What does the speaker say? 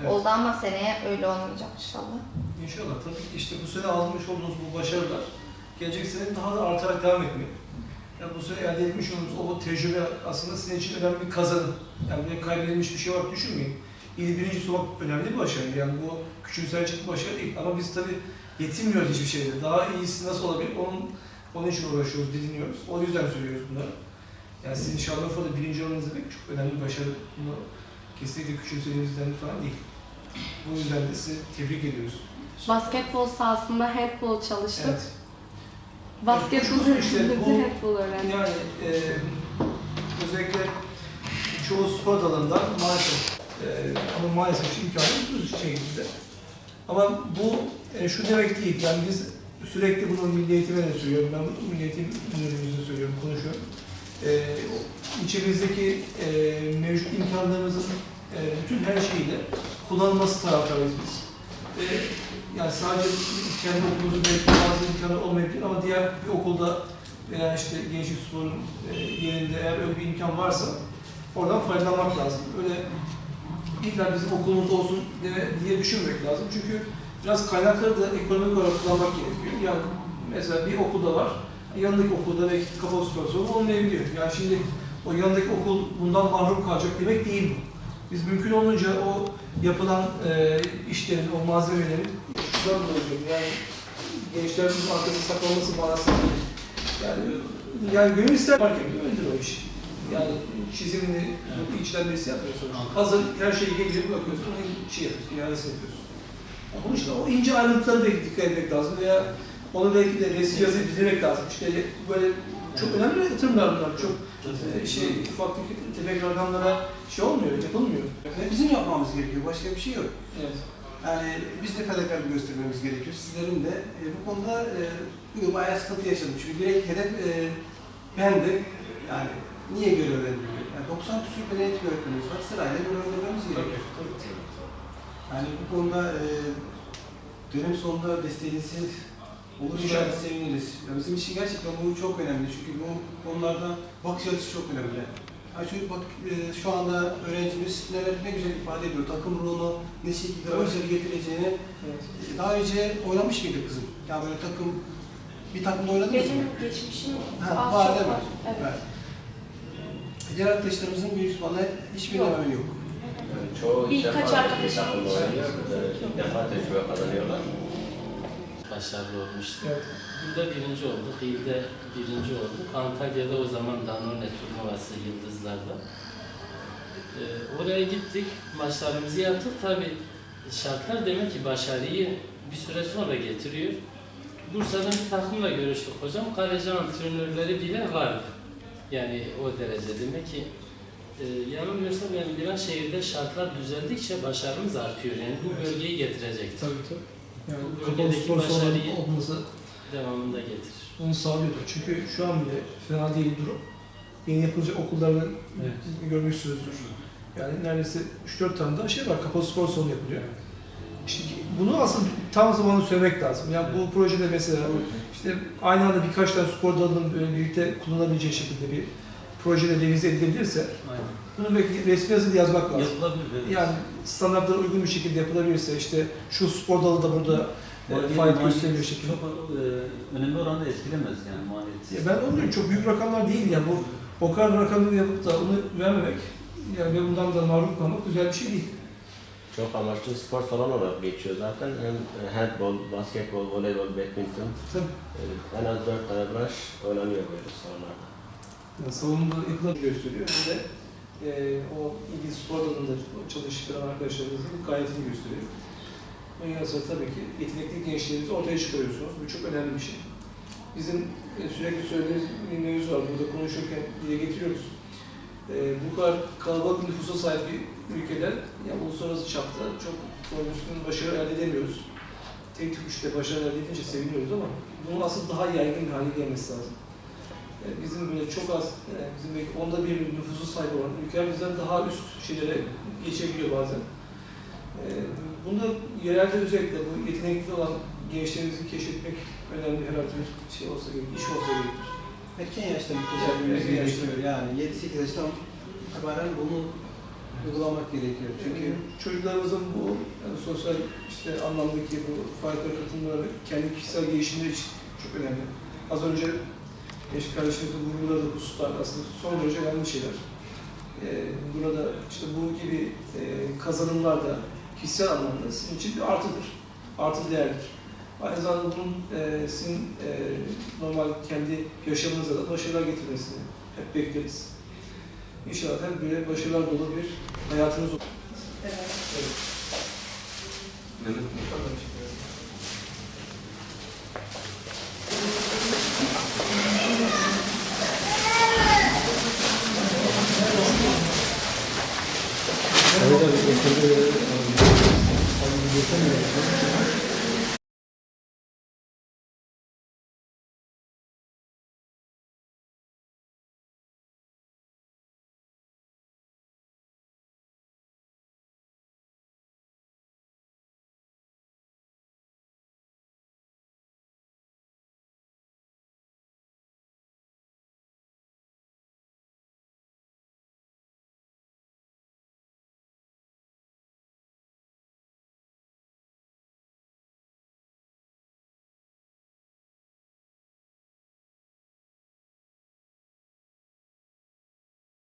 Evet. oldu ama seneye öyle olmayacak inşallah. İnşallah tabii ki işte bu sene almış olduğunuz bu başarılar gelecek sene daha da artarak devam etmek. Yani bu sene elde etmiş olduğunuz o tecrübe aslında sizin için önemli bir kazanım. Yani böyle kaybedilmiş bir şey olarak düşünmeyin. İl birincisi olmak önemli bir başarı. Yani bu küçümsenecek bir başarı değil. Ama biz tabii yetinmiyoruz hiçbir şeyde. Daha iyisi nasıl olabilir? Onun, onun için uğraşıyoruz, didiniyoruz. O yüzden söylüyoruz bunları. Yani sizin Şanlıurfa'da birinci olmanız demek çok önemli bir başarı. Bunu kesinlikle küçümsediğinizden falan değil. Bu yüzden de sizi tebrik ediyoruz. Basketbol sahasında handball çalıştık. Evet. Basketbol Şu işte bu- handball öğrendik. Yani e, özellikle çoğu spor dalında maalesef e, ama maalesef şu imkanı bu şekilde. Ama bu e, şu demek değil. Yani biz sürekli bunu milli eğitime de söylüyorum. Ben milli eğitim müdürümüze söylüyorum, konuşuyorum. E, içimizdeki e, mevcut imkanlarımızın e, bütün her şeyiyle kullanılması taraftarıyız biz. E, yani sadece kendi okulumuzun belki bazı imkanı olmayabilir ama diğer bir okulda veya işte gençlik sporun e, yerinde eğer öyle bir imkan varsa oradan faydalanmak lazım. Öyle illa bizim okulumuz olsun diye, düşünmemek lazım. Çünkü biraz kaynakları da ekonomik olarak kullanmak gerekiyor. Yani mesela bir okulda var, yanındaki okulda belki kapalı spor salonu olmayabiliyor. Yani şimdi o yanındaki okul bundan mahrum kalacak demek değil bu. Biz mümkün olunca o yapılan e, işlerin, o malzemelerin şuradan dolayı yani gençlerimizin arkasında saklanması değil. Yani, yani gönül ister fark öyledir o iş. Yani çizimini, bu içten birisi yapmıyorsun. Hazır her şeyi getirip bakıyorsun, onu şey yapıyorsun, iadesini yapıyorsun. Onun için o ince ayrıntılara belki dikkat etmek lazım veya onu belki de resim yazıp bilmek lazım. İşte böyle çok önemli yatırımlar bunlar. Çok e, şey, ufak tefek rakamlara şey olmuyor, yapılmıyor. Ve bizim yapmamız gerekiyor. Başka bir şey yok. Evet. Yani biz de fedakarlık göstermemiz gerekiyor. Sizlerin de e, bu konuda e, bu yıl bayağı sıkıntı yaşadım. Çünkü direkt hedef e, bendim. Yani niye görevlendiriliyor? Yani 90 küsur beden eğitim öğretmenimiz var. Sırayla görevlendirmemiz gerekiyor. Yani bu konuda e, dönem sonunda desteğinizi olursa seviniriz. Yani bizim için gerçekten bu çok önemli. Çünkü bu konularda bakış açısı çok önemli. Yani çünkü bak e, şu anda öğrencimiz neler ne güzel ifade ediyor. Takım ruhunu ne şekilde Evet. başarı getireceğini Evet. e, daha önce oynamış mıydı kızım? Yani böyle takım bir takımda oynadınız mı? Benim geçmişim Ha, var değil mi? var. Evet. Evet. Diğer arkadaşlarımızın büyük ihtimalle hiçbir Yok. önemi yok. Yani çoğu Birkaç defa arkadaşım takımda var. oynuyor, e, ilk defa tecrübe kazanıyorlar. Başarılı olmuştu. Evet. Burada birinci olduk, ilde birinci olduk. Antalya'da o zaman Danone turnuvası Yıldızlar'da. Ee, oraya gittik, maçlarımızı yaptık. Tabii şartlar demek ki başarıyı bir süre sonra getiriyor. Bursa'dan bir takımla görüştük hocam. Kaleci antrenörleri bile vardı. Yani o derece demek ki e, yanılmıyorsam yani biraz şehirde şartlar düzeldikçe başarımız artıyor. Yani bu bölgeyi getirecektir. Tabii tabii. Yani bölgedeki spor salonu başarıyı- olması Devamında getirir. onu sağlıyordu. Çünkü şu an bile fena değil durum. Yeni yapılacak okullardan Evet. görmüşsünüzdür. Yani neredeyse 3-4 tane daha şey var, kapalı spor salonu yapılıyor. İşte bunu aslında tam zamanlı söylemek lazım. Yani bu projede mesela işte aynı anda birkaç tane spor dalının birlikte kullanabileceği şekilde bir projede revize edilebilirse Aynen. bunu belki resmi yazıda yazmak lazım. Yapılabilir. evet. Yani standartlara uygun bir şekilde yapılabilirse işte şu spor dalı da burada e, maliyet gösteriyor şekilde. Çok e, önemli oranda etkilemez yani maliyet. Ya ben onu diyorum çok büyük rakamlar değil yani bu o kadar rakamı yapıp da onu vermemek yani ve bundan da mahrum kalmak güzel bir şey değil. Çok amaçlı spor salonu olarak geçiyor zaten. Hem e, handball, basketbol, voleybol, badminton. Tabii. e, En az dört tane branş oynanıyor böyle salonlarda. Yani salonda yapılan gösteriyor. Bir de e, o ilgili spor dalında çalıştıran arkadaşlarımızın gayretini gösteriyor. Bunun yanı sıra tabii ki yetenekli gençlerimizi ortaya çıkarıyorsunuz. Bu çok önemli bir şey. Bizim e, sürekli söylediğimiz bir mevzu var. Burada konuşurken dile getiriyoruz. E, bu kadar kalabalık nüfusa sahip bir ülkede yani uluslararası çapta çok profesyonel başarı elde edemiyoruz. Tek tük işte başarı elde edince seviniyoruz ama bunun asıl daha yaygın bir hale gelmesi lazım. E, bizim böyle çok az, e, bizim belki onda bir nüfusu sahip olan ülkeler bizden daha üst şeylere geçebiliyor bazen. E, bunda yerelde özellikle bu yetenekli olan gençlerimizi keşfetmek önemli herhalde bir şey olsa gerek, iş olsa gerekir. Erken yaşta erken yaşta. gerekiyor. Yani 7-8 yaştan itibaren bunu uygulamak gerekiyor. Çünkü Çünkü çocuklarımızın bu yani sosyal işte anlamdaki bu faaliyete katılımları kendi kişisel gelişimleri için çok önemli. Az önce eş kardeşimizin vurguladığı hususlar aslında son derece önemli şeyler. Ee, burada işte bu gibi e, kazanımlar da kişisel anlamda sizin için bir artıdır. Artı değerdir. Aynı zamanda bunun e, sizin e, normal kendi yaşamınıza da başarılar getirmesini hep bekleriz. İnşallah hep böyle başarılar dolu bir hayatınız olur. Evet. Mükemmel bir şey. Sayın Hocam,